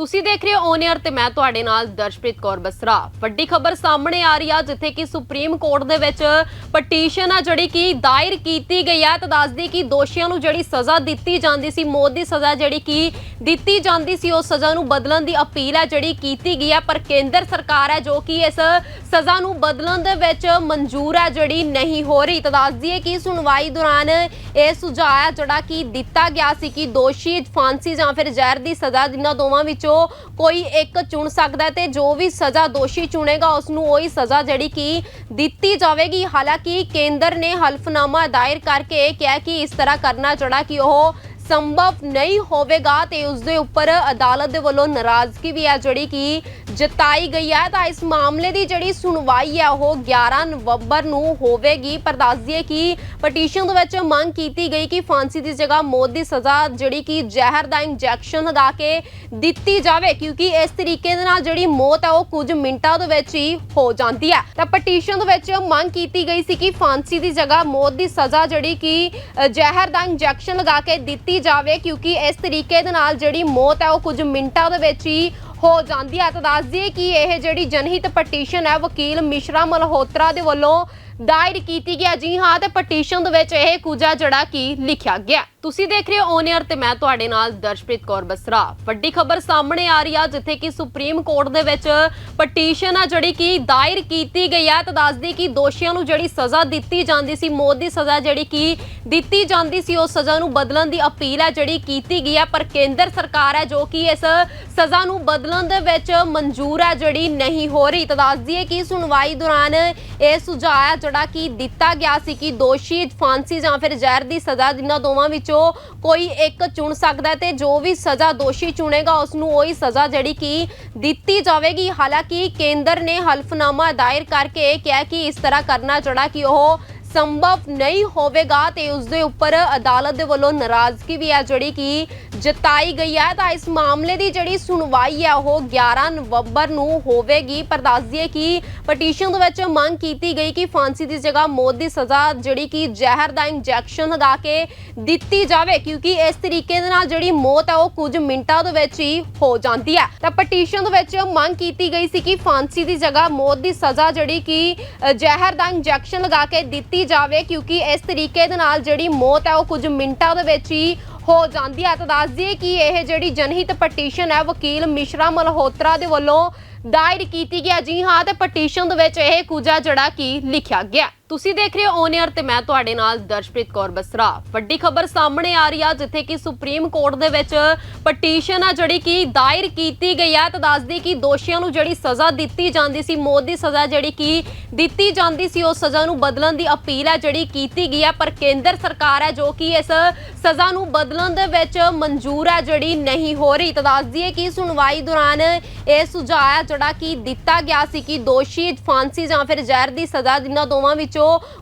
ਤੁਸੀਂ ਦੇਖ ਰਹੇ ਹੋ ਔਨ 에ਅਰ ਤੇ ਮੈਂ ਤੁਹਾਡੇ ਨਾਲ ਦਰਸ਼ਪ੍ਰੀਤ ਕੌਰ ਬਸਰਾ। ਵੱਡੀ ਖਬਰ ਸਾਹਮਣੇ ਆ ਰਹੀ ਆ, ਜਿੱਥੇ ਕਿ ਸੁਪਰੀਮ ਕੋਰਟ ਦੇ ਵਿੱਚ ਪਟੀਸ਼ਨ ਆ ਜਿਹੜੀ ਕਿ ਦਾਇਰ ਕੀਤੀ ਗਈ ਹੈ ਤਾਂ ਦੱਸਦੀ ਕਿ ਦੋਸ਼ੀਆਂ ਨੂੰ ਜਿਹੜੀ ਸਜ਼ਾ ਦਿੱਤੀ ਜਾਂਦੀ ਸੀ, ਮੌਤ ਦੀ ਸਜ਼ਾ ਜਿਹੜੀ ਕਿ ਦਿੱਤੀ ਜਾਂਦੀ ਸੀ ਉਸ ਸਜ਼ਾ ਨੂੰ ਬਦਲਣ ਦੀ ਅਪੀਲ ਹੈ ਜਿਹੜੀ ਕੀਤੀ ਗਈ ਹੈ ਪਰ ਕੇਂਦਰ ਸਰਕਾਰ ਹੈ ਜੋ ਕਿ ਇਸ ਸਜ਼ਾ ਨੂੰ ਬਦਲਣ ਦੇ ਵਿੱਚ ਮਨਜ਼ੂਰ ਹੈ ਜਿਹੜੀ ਨਹੀਂ ਹੋ ਰਹੀ। ਤਾਂ ਦੱਸਦੀ ਹੈ ਕਿ ਸੁਣਵਾਈ ਦੌਰਾਨ ਇਹ ਸੁਝਾਅ ਜਿਹੜਾ ਕਿ ਦਿੱਤਾ ਗਿਆ ਸੀ ਕਿ ਦੋਸ਼ੀ ਫਾਂਸੀ ਜਾਂ ਫਿਰ ਜ਼ਹਿਰ ਦੀ ਸਜ਼ਾ ਜਿਨ੍ਹਾਂ ਦੋਵਾਂ ਵਿੱਚੋਂ ਕੋਈ ਇੱਕ ਚੁਣ ਸਕਦਾ ਹੈ ਤੇ ਜੋ ਵੀ ਸਜ਼ਾ ਦੋਸ਼ੀ ਚੁਣੇਗਾ ਉਸ ਨੂੰ ਉਹੀ ਸਜ਼ਾ ਜਿਹੜੀ ਕਿ ਦਿੱਤੀ ਜਾਵੇਗੀ। ਹਾਲਾਂਕਿ ਕੇਂਦਰ ਨੇ ਹਲਫਨਾਮਾ ਦਾਇਰ ਕਰਕੇ ਕਿਹਾ ਕਿ ਇਸ ਤਰ੍ਹਾਂ ਕਰਨਾ ਜਿਹੜਾ ਕਿ ਉਹ ਸੰਭਵ ਨਹੀਂ ਹੋਵੇਗਾ ਤੇ ਉਸ ਦੇ ਉੱਪਰ ਅਦਾਲਤ ਦੇ ਵੱਲੋਂ ਨਾਰਾਜ਼ਗੀ ਵੀ ਹੈ ਜਿਹੜੀ ਕਿ ਜਤਾਈ ਗਈ ਹੈ। ਤਾਂ ਇਸ ਮਾਮਲੇ ਦੀ ਜਿਹੜੀ ਸੁਣਵਾਈ ਹੈ, ਉਹ 11 ਨਵੰਬਰ ਨੂੰ ਹੋਵੇਗੀ। ਪਰ ਦੱਸ ਦਈਏ ਕਿ ਪਟੀਸ਼ਨ ਦੇ ਵਿੱਚ ਮੰਗ ਕੀਤੀ ਗਈ ਕਿ ਫਾਂਸੀ ਦੀ ਜਗ੍ਹਾ ਮੌਤ ਦੀ ਸਜ਼ਾ ਜਿਹੜੀ ਕਿ ਜ਼ਹਿਰ ਦਾ ਇੰਜੈਕਸ਼ਨ ਲਗਾ ਕੇ ਦਿੱਤੀ ਜਾਵੇ, ਕਿਉਂਕਿ ਇਸ ਤਰੀਕੇ ਦੇ ਨਾਲ ਜਿਹੜੀ ਮੌਤ ਹੈ, ਉਹ ਕੁਝ ਮਿੰਟਾਂ ਦੇ ਵਿੱਚ ਹੀ ਹੋ ਜਾਂਦੀ ਹੈ। ਤਾਂ ਪਟੀਸ਼ਨ ਦੇ ਵਿੱਚ ਮੰਗ ਕੀਤੀ ਗਈ ਸੀ ਕਿ ਫਾਂਸੀ ਦੀ ਜਗ੍ਹਾ ਮੌਤ ਦੀ ਸਜ਼ਾ ਜਿਹੜੀ ਕਿ ਜ਼ਹਿਰ ਦਾ ਇੰਜੈਕਸ਼ਨ ਲਗਾ ਕੇ ਦਿੱਤੀ ਜਾਵੇ ਕਿਉਂਕਿ ਇਸ ਤਰੀਕੇ ਦੇ ਨਾਲ ਜਿਹੜੀ ਮੌਤ ਹੈ ਉਹ ਕੁਝ ਮਿੰਟਾਂ ਦੇ ਵਿੱਚ ਹੀ ਹੋ ਜਾਂਦੀ ਹੈ। ਤਾਂ ਦੱਸ ਦਈਏ ਕਿ ਇਹ ਜਿਹੜੀ ਜਨਹਿਤ ਪਟੀਸ਼ਨ ਹੈ, ਵਕੀਲ ਮਿਸ਼ਰਾ ਮਲਹੋਤਰਾ ਦੇ ਵੱਲੋਂ ਦਾਇਰ ਕੀਤੀ ਗਿਆ। ਜੀ ਹਾਂ, ਤੇ ਪਟੀਸ਼ਨ ਦੇ ਵਿੱਚ ਇਹ ਕੁਝ ਜਿਹੜਾ ਕਿ ਲਿਖਿਆ ਗਿਆ। ਤੁਸੀਂ ਦੇਖ ਰਹੇ ਹੋ ਔਨ 에ਅਰ ਤੇ ਮੈਂ ਤੁਹਾਡੇ ਨਾਲ ਦਰਸ਼ਪ੍ਰੀਤ ਕੌਰ ਬਸਰਾ। ਵੱਡੀ ਖਬਰ ਸਾਹਮਣੇ ਆ ਰਹੀ ਆ, ਜਿੱਥੇ ਕਿ ਸੁਪਰੀਮ ਕੋਰਟ ਦੇ ਵਿੱਚ ਪਟੀਸ਼ਨ ਆ ਜਿਹੜੀ ਕਿ ਦਾਇਰ ਕੀਤੀ ਗਈ ਹੈ ਤਾਂ ਦੱਸਦੀ ਕਿ ਦੋਸ਼ੀਆਂ ਨੂੰ ਜਿਹੜੀ ਸਜ਼ਾ ਦਿੱਤੀ ਜਾਂਦੀ ਸੀ, ਮੌਤ ਦੀ ਸਜ਼ਾ ਜਿਹੜੀ ਕਿ ਦਿੱਤੀ ਜਾਂਦੀ ਸੀ ਉਹ ਸਜ਼ਾ ਨੂੰ ਬਦਲਣ ਦੀ ਅਪੀਲ ਹੈ ਜਿਹੜੀ ਕੀਤੀ ਗਈ ਹੈ ਪਰ ਕੇਂਦਰ ਸਰਕਾਰ ਹੈ ਜੋ ਕਿ ਇਸ ਸਜ਼ਾ ਨੂੰ ਬਦਲਣ ਦੇ ਵਿੱਚ ਮਨਜ਼ੂਰ ਹੈ ਜਿਹੜੀ ਨਹੀਂ ਹੋ ਰਹੀ। ਤਾਂ ਦੱਸਦੀ ਹੈ ਕਿ ਸੁਣਵਾਈ ਦੌਰਾਨ ਇਹ ਸੁਝਾਅ ਜਿਹੜਾ ਕਿ ਦਿੱਤਾ ਗਿਆ ਸੀ ਕਿ ਦੋਸ਼ੀ ਫਾਂਸੀ ਜਾਂ ਫਿਰ ਜ਼ਹਿਰ ਦੀ ਸਜ਼ਾ, ਜਿਨ੍ਹਾਂ ਦੋਵਾਂ ਵਿੱਚ ਕੋਈ ਇੱਕ ਚੁਣ ਸਕਦਾ ਤੇ ਜੋ ਵੀ ਸਜ਼ਾ ਦੋਸ਼ੀ ਚੁਣੇਗਾ ਉਸ ਨੂੰ ਉਹੀ ਸਜ਼ਾ ਜਿਹੜੀ ਕਿ ਦਿੱਤੀ ਜਾਵੇਗੀ। ਹਾਲਾਂਕਿ ਕੇਂਦਰ ਨੇ ਹਲਫਨਾਮਾ ਦਾਇਰ ਕਰਕੇ ਕਿਹਾ ਕਿ ਇਸ ਤਰ੍ਹਾਂ ਕਰਨਾ ਜਿਹੜਾ ਕਿ ਉਹ ਸੰਭਵ ਨਹੀਂ ਹੋਵੇਗਾ ਤੇ ਉਸ ਦੇ ਉੱਪਰ ਅਦਾਲਤ ਦੇ ਵੱਲੋਂ ਨਾਰਾਜ਼ਗੀ ਵੀ ਹੈ ਜਿਹੜੀ ਕਿ ਜਤਾਈ ਗਈ ਹੈ। ਤਾਂ ਇਸ ਮਾਮਲੇ ਦੀ ਜਿਹੜੀ ਸੁਣਵਾਈ ਹੈ, ਉਹ 11 ਨਵੰਬਰ ਨੂੰ ਹੋਵੇਗੀ। ਪਰ ਦੱਸ ਦਈਏ ਕਿ ਪਟੀਸ਼ਨ ਦੇ ਵਿੱਚ ਮੰਗ ਕੀਤੀ ਗਈ ਕਿ ਫਾਂਸੀ ਦੀ ਜਗ੍ਹਾ ਮੌਤ ਦੀ ਸਜ਼ਾ ਜਿਹੜੀ ਕਿ ਜ਼ਹਿਰ ਦਾ ਇੰਜੈਕਸ਼ਨ ਲਗਾ ਕੇ ਦਿੱਤੀ ਜਾਵੇ, ਕਿਉਂਕਿ ਇਸ ਤਰੀਕੇ ਦੇ ਨਾਲ ਜਿਹੜੀ ਮੌਤ ਹੈ, ਉਹ ਕੁਝ ਮਿੰਟਾਂ ਦੇ ਵਿੱਚ ਹੀ ਹੋ ਜਾਂਦੀ ਹੈ। ਤਾਂ ਪਟੀਸ਼ਨ ਦੇ ਵਿੱਚ ਮੰਗ ਕੀਤੀ ਗਈ ਸੀ ਕਿ ਫਾਂਸੀ ਦੀ ਜਗ੍ਹਾ ਮੌਤ ਦੀ ਸਜ਼ਾ ਜਿਹੜੀ ਕਿ ਜ਼ਹਿਰ ਦਾ ਇੰਜੈਕਸ਼ਨ ਲਗਾ ਕੇ ਦਿੱਤੀ ਜਾਵੇ ਕਿਉਂਕਿ ਇਸ ਤਰੀਕੇ ਦੇ ਨਾਲ ਜਿਹੜੀ ਮੌਤ ਹੈ ਉਹ ਕੁਝ ਮਿੰਟਾਂ ਦੇ ਵਿੱਚ ਹੀ ਹੋ ਜਾਂਦੀ ਹੈ। ਤਾਂ ਦੱਸ ਦਈਏ ਕਿ ਇਹ ਜਿਹੜੀ ਜਨਹਿਤ ਪਟੀਸ਼ਨ ਹੈ, ਵਕੀਲ ਮਿਸ਼ਰਾ ਮਲਹੋਤਰਾ ਦੇ ਵੱਲੋਂ ਦਾਇਰ ਕੀਤੀ ਗਿਆ। ਜੀ ਹਾਂ, ਤੇ ਪਟੀਸ਼ਨ ਦੇ ਵਿੱਚ ਇਹ ਕੁਝ ਜਿਹੜਾ ਕਿ ਲਿਖਿਆ ਗਿਆ। ਤੁਸੀਂ ਦੇਖ ਰਹੇ ਹੋ ਔਨ 에ਅਰ ਤੇ ਮੈਂ ਤੁਹਾਡੇ ਨਾਲ ਦਰਸ਼ਪ੍ਰੀਤ ਕੌਰ ਬਸਰਾ। ਵੱਡੀ ਖਬਰ ਸਾਹਮਣੇ ਆ ਰਹੀ ਆ, ਜਿੱਥੇ ਕਿ ਸੁਪਰੀਮ ਕੋਰਟ ਦੇ ਵਿੱਚ ਪਟੀਸ਼ਨ ਆ ਜਿਹੜੀ ਕਿ ਦਾਇਰ ਕੀਤੀ ਗਈ ਹੈ ਤਾਂ ਦੱਸਦੀ ਕਿ ਦੋਸ਼ੀਆਂ ਨੂੰ ਜਿਹੜੀ ਸਜ਼ਾ ਦਿੱਤੀ ਜਾਂਦੀ ਸੀ, ਮੌਤ ਦੀ ਸਜ਼ਾ ਜਿਹੜੀ ਕਿ ਦਿੱਤੀ ਜਾਂਦੀ ਸੀ ਉਸ ਸਜ਼ਾ ਨੂੰ ਬਦਲਣ ਦੀ ਅਪੀਲ ਹੈ ਜਿਹੜੀ ਕੀਤੀ ਗਈ ਹੈ ਪਰ ਕੇਂਦਰ ਸਰਕਾਰ ਹੈ ਜੋ ਕਿ ਇਸ ਸਜ਼ਾ ਨੂੰ ਬਦਲਣ ਦੇ ਵਿੱਚ ਮਨਜ਼ੂਰ ਹੈ ਜਿਹੜੀ ਨਹੀਂ ਹੋ ਰਹੀ। ਤਾਂ ਦੱਸਦੀ ਦਈਏ ਕਿ ਸੁਣਵਾਈ ਦੌਰਾਨ ਇਹ ਸੁਝਾਅ ਜਿਹੜਾ ਕਿ ਦਿੱਤਾ ਗਿਆ ਸੀ ਕਿ ਦੋਸ਼ੀ ਫਾਂਸੀ ਜਾਂ ਫਿਰ ਜ਼ਹਿਰ ਦੀ ਸਜ਼ਾ, ਜਿਨ੍ਹਾਂ ਦੋਵਾਂ ਵਿੱਚ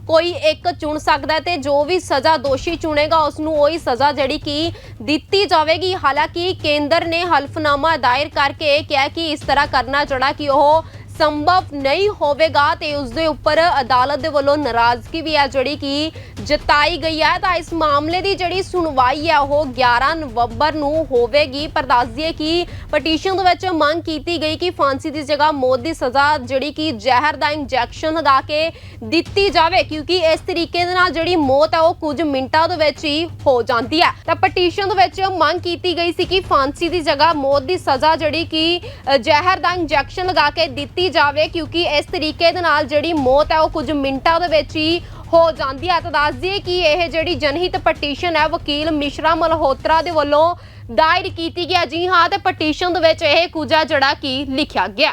ਕੋਈ ਇੱਕ ਚੁਣ ਸਕਦਾ ਹੈ ਤੇ ਜੋ ਵੀ ਸਜ਼ਾ ਦੋਸ਼ੀ ਚੁਣੇਗਾ ਉਸ ਨੂੰ ਉਹੀ ਸਜ਼ਾ ਜਿਹੜੀ ਕਿ ਦਿੱਤੀ ਜਾਵੇਗੀ। ਹਾਲਾਂਕਿ ਕੇਂਦਰ ਨੇ ਹਲਫਨਾਮਾ ਦਾਇਰ ਕਰਕੇ ਕਿਹਾ ਕਿ ਇਸ ਤਰ੍ਹਾਂ ਕਰਨਾ ਜਿਹੜਾ ਕਿ ਉਹ ਸੰਭਵ ਨਹੀਂ ਹੋਵੇਗਾ ਤੇ ਉਸ ਦੇ ਉੱਪਰ ਅਦਾਲਤ ਦੇ ਵੱਲੋਂ ਨਾਰਾਜ਼ਗੀ ਵੀ ਹੈ ਜਿਹੜੀ ਕਿ ਜਤਾਈ ਗਈ ਹੈ ਤਾਂ ਇਸ ਮਾਮਲੇ ਦੀ ਜਿਹੜੀ ਸੁਣਵਾਈ ਹੈ ਉਹ 11 ਨਵੰਬਰ ਨੂੰ ਹੋਵੇਗੀ। ਪਰ ਦੱਸ ਦਈਏ ਕਿ ਪਟੀਸ਼ਨ ਦੇ ਵਿੱਚ ਮੰਗ ਕੀਤੀ ਗਈ ਕਿ ਫਾਂਸੀ ਦੀ ਜਗ੍ਹਾ ਮੌਤ ਦੀ ਸਜ਼ਾ ਜਿਹੜੀ ਕਿ ਜ਼ਹਿਰ ਦਾ ਇੰਜੈਕਸ਼ਨ ਲਗਾ ਕੇ ਦਿੱਤੀ ਜਾਵੇ, ਕਿਉਂਕਿ ਇਸ ਤਰੀਕੇ ਦੇ ਨਾਲ ਜਿਹੜੀ ਮੌਤ ਹੈ ਉਹ ਕੁਝ ਮਿੰਟਾਂ ਦੇ ਵਿੱਚ ਹੀ ਹੋ ਜਾਂਦੀ ਹੈ। ਤਾਂ ਪਟੀਸ਼ਨ ਦੇ ਵਿੱਚ ਮੰਗ ਕੀਤੀ ਗਈ ਸੀ ਕਿ ਫਾਂਸੀ ਦੀ ਜਗ੍ਹਾ ਮੌਤ ਦੀ ਸਜ਼ਾ ਜਿਹੜੀ ਕਿ ਜ਼ਹਿਰ ਦਾ ਇੰਜੈਕਸ਼ਨ ਲਗਾ ਕੇ ਦਿੱਤੀ ਜਾਵੇ, ਕਿਉਂਕਿ ਇਸ ਤਰੀਕੇ ਦੇ ਨਾਲ ਜਿਹੜੀ ਮੌਤ ਹੈ ਉਹ ਕੁਝ ਮਿੰਟਾਂ ਦੇ ਵਿੱਚ ਹੀ ਹੋ ਜਾਂਦੀ ਹੈ। ਤਾਂ ਦੱਸ ਦਈਏ ਕਿ ਇਹ ਜਿਹੜੀ ਜਨਹਿਤ ਪਟੀਸ਼ਨ ਹੈ, ਵਕੀਲ ਮਿਸ਼ਰਾ ਮਲਹੋਤਰਾ ਦੇ ਵੱਲੋਂ ਦਾਇਰ ਕੀਤੀ ਗਿਆ। ਜੀ ਹਾਂ, ਤੇ ਪਟੀਸ਼ਨ ਦੇ ਵਿੱਚ ਇਹ ਕੁਝ ਜਿਹੜਾ ਕਿ ਲਿਖਿਆ ਗਿਆ।